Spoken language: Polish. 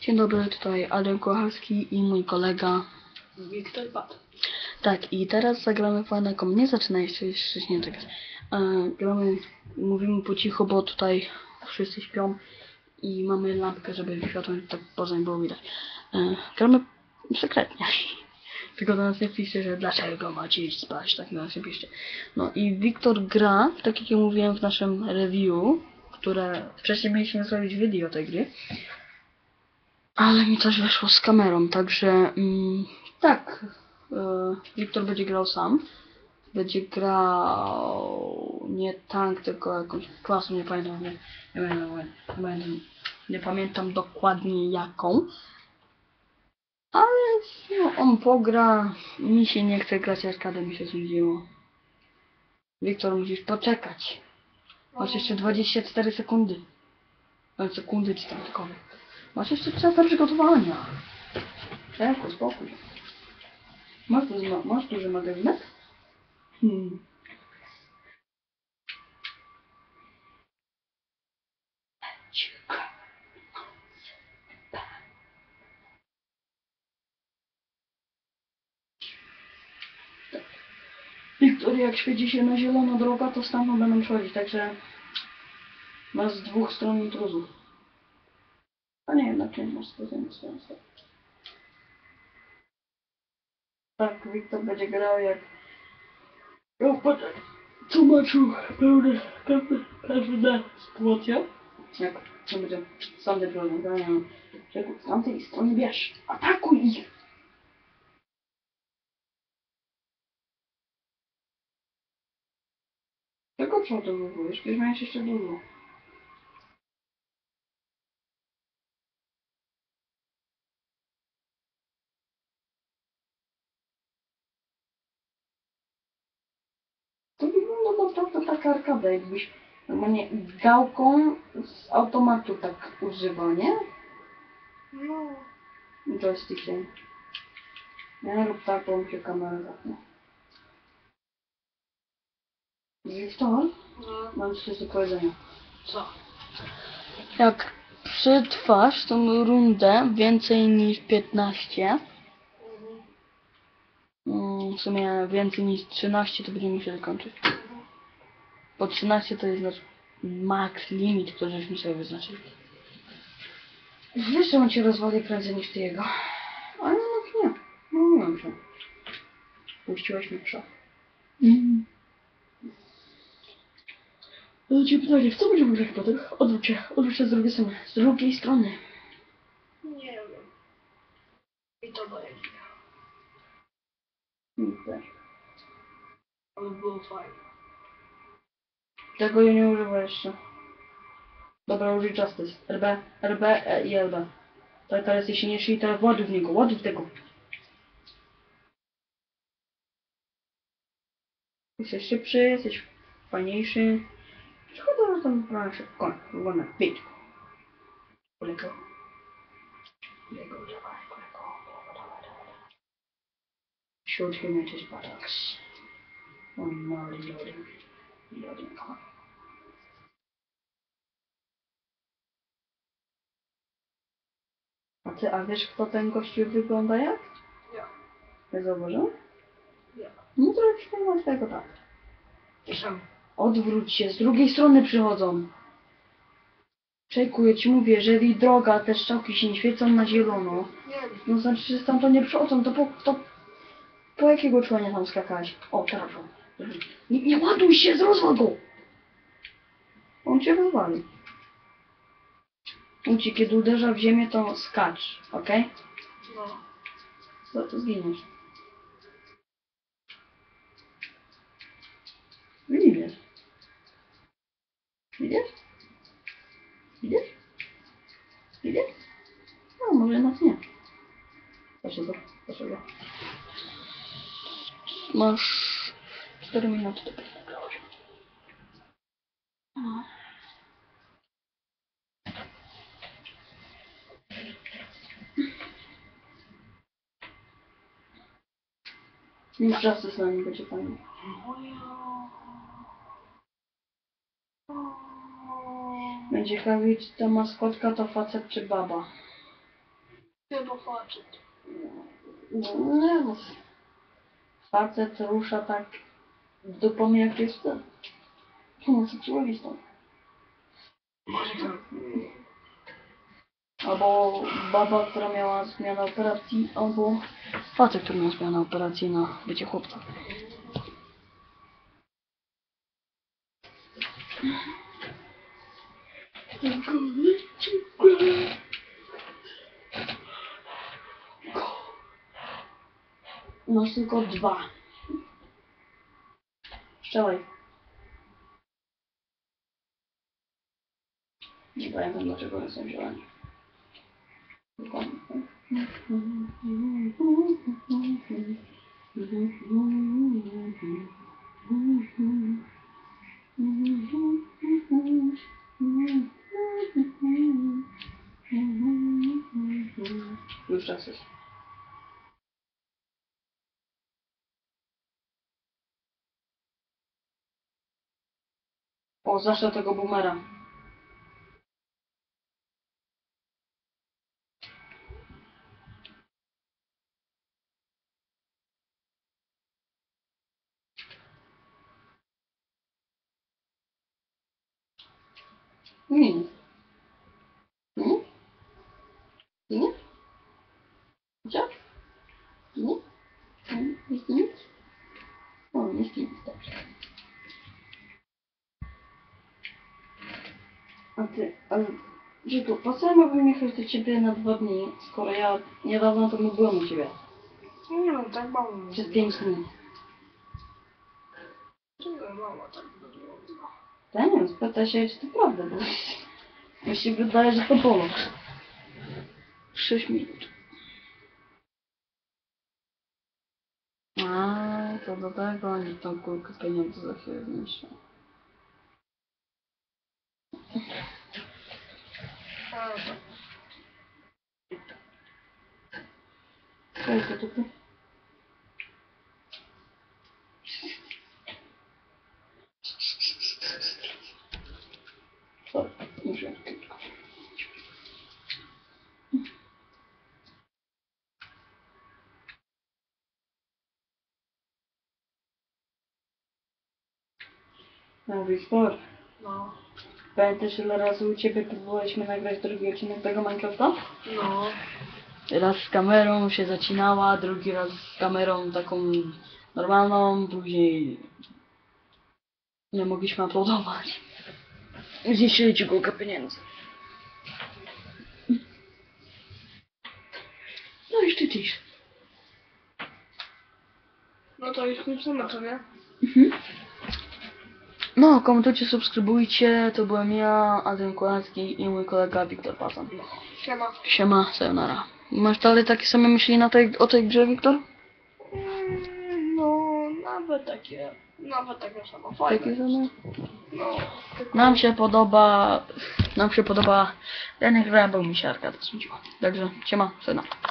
Dzień dobry, tutaj Adrian Kochalski i mój kolega. Wiktor Pat. Tak, i teraz zagramy w Anakom. Nie zaczynaj jeszcze, jeszcze nie czekać. E, gramy, mówimy po cichu, bo tutaj wszyscy śpią i mamy lampkę, żeby światło tak poza nie było widać. E, gramy sekretnie. Tylko do nas nie piszcie, że dlaczego macie iść spać, tak do nas nie piszcie. No i Wiktor gra, tak jak ja mówiłem w naszym review, które wcześniej mieliśmy zrobić video tej gry. Ale mi coś weszło z kamerą, także mm, tak. e, Wiktor będzie grał sam. Będzie grał nie tank, tylko jakąś klasą, nie pamiętam, nie, nie, nie, nie pamiętam dokładnie jaką. Ale no, on pogra, mi się nie chce grać, arkadę mi się znudziło. Wiktor, musisz poczekać. Masz jeszcze 24 sekundy. Sekundy czy tam tylko. Masz jeszcze czas na przygotowania. Cicho, spokój. Masz duży, ma- masz duży magazynek? Hmm. Wiktor, jak świeci się na zielono droga, to stamtąd będą przechodzić, także masz z dwóch stron intruzów. A nie, jednak nie masz z jednej strony. Tak, Wiktor będzie grał jak jak pod tłumaczył pełne każde, każde sytuacje. Jak to będzie sądy prowadzenia. Czego z tamtej strony bierz. Atakuj ich! Czego przodowujesz? Przecież miałeś jeszcze dużo. To wygląda naprawdę taka arkada, jakbyś normalnie gałką z automatu tak używał, nie? No. Joystickiem. Nie rób tak, bo mi się kamera zapnie. Wiktor, No. mam coś do powiedzenia. Co? Jak przetrwasz tą rundę więcej niż 15, mm, w sumie więcej niż 13, to będziemy musieli kończyć. Bo 13 to jest nasz max limit, który żeśmy sobie wyznaczyli. Wiesz, że on cię rozwali prędzej niż ty jego. Ale no nie. No nie wiem, że. Puściłeś mnie psa. Mm. Ale ci pytanie, w co będziemy grać potem? Odwróć się, odwróć się z drugiej strony. Z drugiej strony. Nie wiem. I to bajki. Hmm, też. Ale było fajne. Tego ja nie używam jeszcze. Dobra, użyj Justice. RB, RB e, i LB. To teraz jest silniejszy i teraz ładuj w niego, ładuj w tego. Jesteś szybszy, jesteś fajniejszy. Szkoda, że tam wybrałem. Koń, wygląda. Bić. Kolego. Kolego, dawaj, kolego. Shoot him at his buttocks. One more reloading. Reloading, come on. A ty, a wiesz kto ten gościu wygląda jak? Ja. Nie zauważyłem? Ja. No to jak śpiewa tego tak. Piszemy. Odwróć się, z drugiej strony przychodzą. Czejku, ja ci mówię, jeżeli droga, te szczałki się nie świecą na zielono, Nie no znaczy, że stamtąd nie przychodzą, to po, to po jakiego człenia tam skakać? O, teraz. Nie, nie ładuj się, zrozwal go! On cię rozwali. On ci, kiedy uderza w ziemię, to skacz, okej? No. To, to zginiesz. Widzisz? Widzisz? Widzisz? Widzisz? No, może nas nie. Proszę go, proszę go. Masz 4 minuty do nagrałeś. No. Już czas z nami będzie fajnie. Będzie ciekawie, czy ta maskotka to facet czy baba. Chyba facet. No, nie no. Facet rusza tak dupą jak jest chce. No, seksualistą. Może tak. Albo baba, która miała zmianę operacji, albo facet, który miał zmianę operacji na bycie chłopcem. Masz tylko dwa. Strzelaj. Nie pamiętam dlaczego jestem zielony. Już raz jest. O, tego boomera. Ні. Ні? Ні? Все? Ні? Ні? Не стініть? О, не стініть так. А ти, а Жику, по-своему вымехался тебе на два дня. Скоро я, я давно там был у тебя. Не, ну так мало. Сейчас день с ним. Мама так Tyle mało tak było. Ja nie wiem, spytaj się, czy to prawda, bo mi się wydaje, że to bolo. Sześć minut. A, to do tego oni tą kulkę pieniędzy za chwilę zniszczą. A, tak. Co jest to tu? No, Wiktor, No. pamiętasz ile razy u Ciebie próbowaliśmy nagrać drugi odcinek tego Minecrafta? No. Raz z kamerą się zacinała, drugi raz z kamerą taką normalną, później nie mogliśmy uploadować. Zniszczyli ci górkę pieniędzy. No i szczycisz. No to już kończymy to, nie? No, komentujcie, subskrybujcie. To byłem ja, Adrian Kolarski i mój kolega Wiktor Pazan. Siema. Siema, sayonara. Masz dalej takie same myśli na tej, o tej grze, Wiktor? Mm, No, nawet takie, nawet takie samo fajne. Takie same? No. Nam się podoba, nam się podoba, ja nie grałem, bo mi się znudziła. Także, siema, syna.